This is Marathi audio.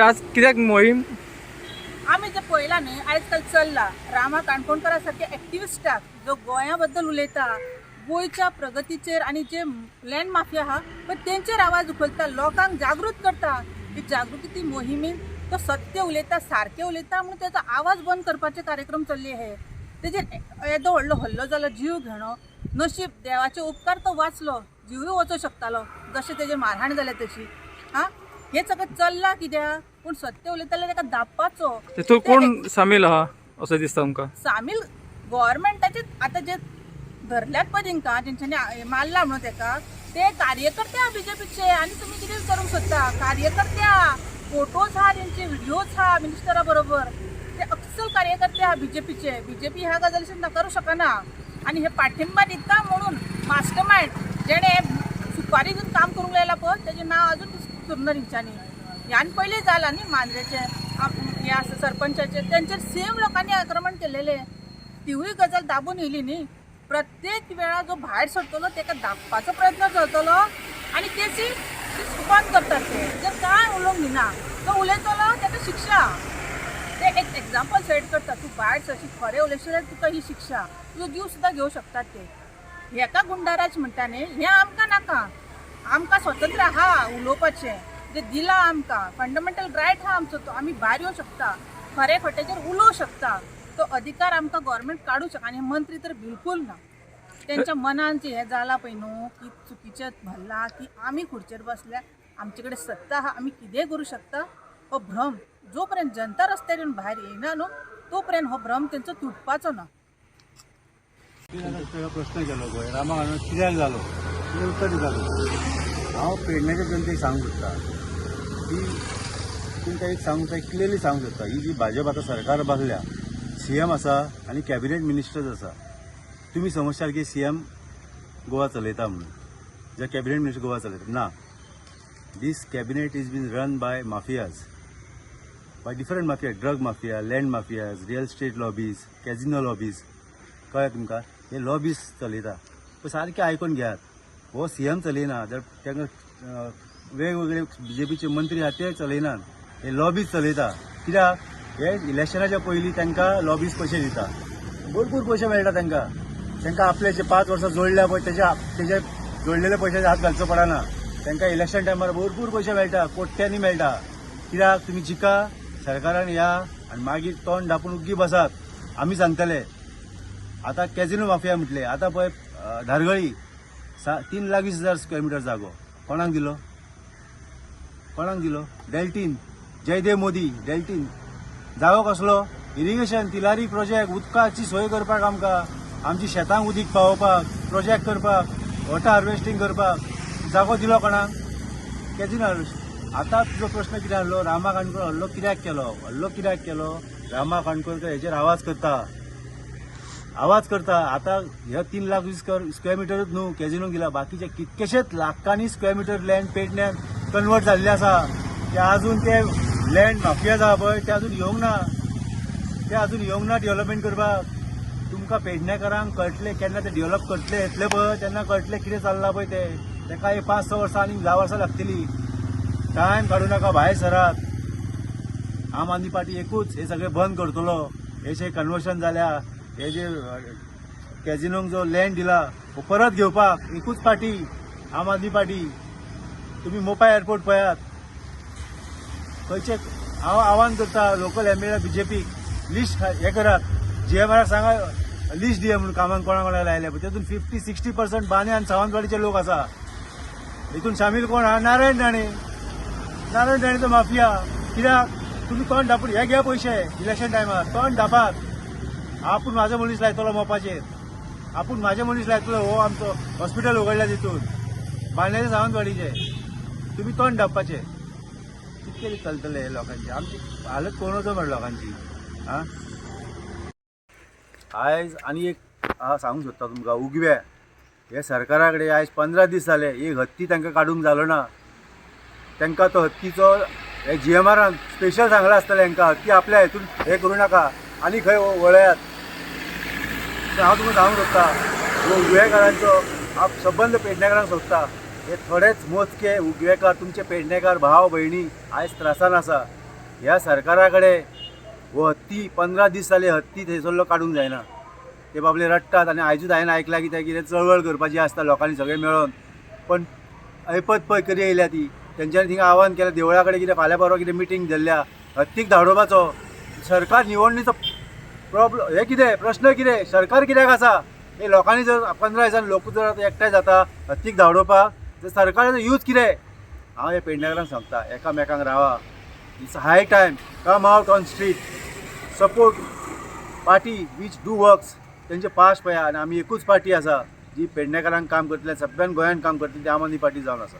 आज कित्याक मोहीम? आमी जे पळयला न्ही आयज काल चल्ला. रामा काणकोणकारा सारख्या एक्टिविस्टाक जो गोंया बद्दल उलयता गोंयच्या प्रगतीचेर आनी जे लँड माफिया आहा पण तेंचेर आवाज उखलता लोकांक जागृत करता. ही जागृती मोहिमेन तो सत्य उलयता सारकें उलयता म्हणून तेजो आवाज बंद करपाचे कार्यक्रम चल्ले हे तेजेर येदो व्हडलो हल्लो जालो जीव घेणो. नशीब देवाचे उपकार तो वाचलो जीवय वचूंक शकतालो जशें तेजे मारहाण जाल्या तशी. आं हे सगळें चल्लां कित्याक पूण सत्य उलयता जाल्यार ताका दाबपाचो तेतून कोण सामील आहा असं दिसता सामील गोव्हर्मेंटाचे आता जे धरल्यात पळय तेंकां जेंच्यांनी आ- मारला म्हणून तेका ते कार्यकर्ते आहा बीजेपीचे आनी तुमी कितें करूंक सोदता कार्यकर्ते आहा फोटोज आहा तेंचे व्हिडिओज आहा मिनिस्टरा बरोबर ते अक्सल कार्यकर्ते आहा बीजेपीचे. बीजेपी ह्या गजालीशी नकारू शकना. आनी हे पाठिंबा दिता म्हणून मास्टर माइंड जेणे सुपारी घेवन काम करूंक लायला पळय तेजें नांव अजून सुंदर तेंच्यांनी ह्यान पहिले झाला न्ही मांद्रेचे आप- हे आसा सरपंचाचे. तेंचेर सेम लोकांनी आक्रमण केलेले. तिवूय गजाल दाबून येयली न्ही प्रत्येक वेळा जो भायर सरतलो ताका दाबपाचो प्रयत्न करतलो आनी तेची सुपात करतात ते. जर कांय उलोवंक दिना तो उलयतलो ताका शिक्षा. ते एक एक्झाम्पल सेट करता तूं भायर सरशी खरें उलयशीत तुका ही शिक्षा. तुजो जीव सुद्दां घेवं शकतात ते. हेका गुंडाराज म्हणटा न्ही हें आमकां नाका? आमकां स्वतंत्र आहा उलोवपाचें जे दिला आमकां फंडमेंटल रायट हा आमचो तो आमी भायर येवं शकता. खरे खोटेचेर उलोवं शकता. तो अधिकार आमकां गोवोरमेंट काडूं शकता आनी मंत्री तर बिलकूल ना. तेंच्या मनान जे हें जालां पळय न्हू की चुकीचें भरलां की आमी खुर्चेर बसल्या आमचे कडेन सत्ता आहा आमी कितेंय करूं शकता? हो भ्रम. जो पर्यंत जनता रस्त्यार येवन भायर येयना न्हू तो पर्यंत हो भ्रम तेंचो तुटपाचो ना. प्रश्न केलो गोंय रामा कित्याक जालो उत्तर दितालो हांव पेडण्याच्या जनतेक सांगूंक सोदता की तुमकां एक सांगूंक सोदता क्लियरली सांगूंक सोदता ही जी भाजप आतां सरकार बांदल्या सी एम आसा आनी कॅबिनेट मिनिस्टर्स आसा तुमी समजशाल की सी एम गोवा चलयता म्हणून. जे कॅबिनेट मिनिस्टर गोवा चलयता ना this cabinet is been run by mafias by different mafia drug mafia land mafias real estate lobbies casino lobbies कळ्ळें तुमकां? हे लॉबीज चलयता. पळय सारकें आयकून घेयात हो सी एम चलयना जर तांकां वेगवेगळे बी जे पीचे मंत्री आहात ते चलयनात हे लॉबीज चलयता कित्याक हे इलेक्शनाच्या पयलीं तांकां लॉबीज पयशे दिता. भरपूर पयशे मेळटा तांकां तांकां आपले जे पांच वर्सां जोडल्या पळय तेच्या तेजे जोडलेले पयशे हात घालचो पडना. तांकां इलेक्शन टायमार भरपूर पयशे मेळटा कोट्यांनी मेळटा कित्याक तुमी जिका सरकारान या आनी मागीर तोंड धापून उग्गी बसात. आमी सांगतले. आतां कॅझिनो माफिया म्हटले. आतां पळय धारगळी. सा तीन लाख वीस हजार स्क्वेअर मिटर जागो. कोणाक दिलो? कोणाक दिलो? डेल्टीन. जयदेव मोदी डेल्टीन. जागो कसलो? इरिगेशन तिलारी प्रोजेक्ट उदकाची सोय करपाक आमकां. आमची शेतांक उदीक पावोवपाक प्रोजेक्ट करपाक वॉटर हार्वेस्टिंग करपाक. जागो दिलो कोणाक? केजीन हार्वेस्ट आतां तुजो प्रश्न कितें आहलो रामा काणकोण हल्लो कित्याक केलो? हल्लो कित्याक केलो? रामा काणकोणकर हेजेर आवाज करता. आवाज करता आता हे तीन लाख वीस स्क्वेअर स्क्वेअर मिटरच न्हू कॅझिनो गेला. बाकीचे कितकेशेच लाखांनी स्क्वेअर मिटर लँड पेडण्यान कन्वर्ट जाल्ले आसा ते अजून ते लँड माफिया आसा पळय ते अजून येवंक ना. ते अजून येवंक ना डेव्हलपमेंट करपाक तुमकां पेडणेकारांक कळटले केन्ना ते डेव्हलप करतले येतले पळय तेन्ना कळटले कितें चल्लां पळय ते. तेका एक पांच स वर्सां आनी धा वर्सां लागतली. टायम काडूं नाका भायर सरात. आम आदमी पार्टी एकूच हे सगळे बंद करतलो. हे जे कन्वर्शन जाल्या हे जे कॅजिनोक जो लँड दिला हो परत घेवपाक एकूच पार्टी आम आदमी पार्टी तुम्ही मोपा एअरपोर्ट पळयात. खंयचे हांव आव्हान करता local M L BJP list हे करात. जी एम आर सांगा लिस्ट दिया म्हणून कामांक कोणा कोणाक लायल्या पण तेतून फिफ्टी सिक्स्टी पर्संट बाने आनी सावंतवाडीचे लोक आसा हितून सामील कोण? आहा नारायण राणे. नारायण राणेचो माफिया. कित्याक तुम्ही तोंड धापून हे घ्या पयशे इलेक्शन टायमार तोंड धापात आपूण म्हाजो मनीस लायतलो मोपाचेर आपूण म्हाजे मनीस लायतलो हो आमचो हॉस्पिटल उगडल्या तितून बांडण्याचे सावंतवाडीचे तुम्ही तोंड धापपाचे कितके चलतले हे लोकांचे. आमची हालत कोण कोणूच म्हण लोकांची? आं आयज आनी एक हांव सांगूंक सोदता तुमकां उगव्या. हे सरकारा कडेन आयज पंदरा दीस जाले एक हत्ती तांकां काडूंक जालो ना. तांकां तो हत्तीचो हे जी एम आरान स्पेशल सांगला आसतलें हांकां हत्ती आपल्या हितून हे करूं नाका. आनी खंय वळयात. हांव तुमकां सांगूंक सोदता ह्यो उगवेकारांचो हांव सबंद पेडणेकारांक सोदता हे थोडेच मोजके उगवेकार तुमचे पेडणेकार भाव भयणी आयज त्रासान आसा ह्या सरकारा कडेन हो हत्ती पंदरा दीस जाले हत्ती थंयसरलो काडूंक जायना. ते बाबले रडटात आनी आयजूच हांवें आयकलां कितें कितें चळवळ करपाची आसता लोकांनी सगळे मेळोन. पण ऐपत पय करी येयल्या ती? तेंच्यांनी थिंगा आव्हान केलें देवळा कडेन कितें फाल्यां परवा कितें मिटींग धरल्या. हत्तीक धाडोवपाचो सरकार निवडणीचो प्रॉब्लम हे कितें? प्रश्न कितें? सरकार कित्याक आसा? हे लोकांनी जर पंदरा दिसान लोक जर आतां एकठांय जाता हत्तीक धाडोवपाक तर सरकाराचो यूज कितें? हांव हे पेडणेकारांक सांगता एकामेकांक रावा. It's high time come out on street support party which do works तेंचे पास्ट पळया आनी आमी एकूच पार्टी आसा जी पेडणेकारांक काम करतले सगळ्यान गोंयांत काम करतली ती आम आदमी पार्टी जावन आसा.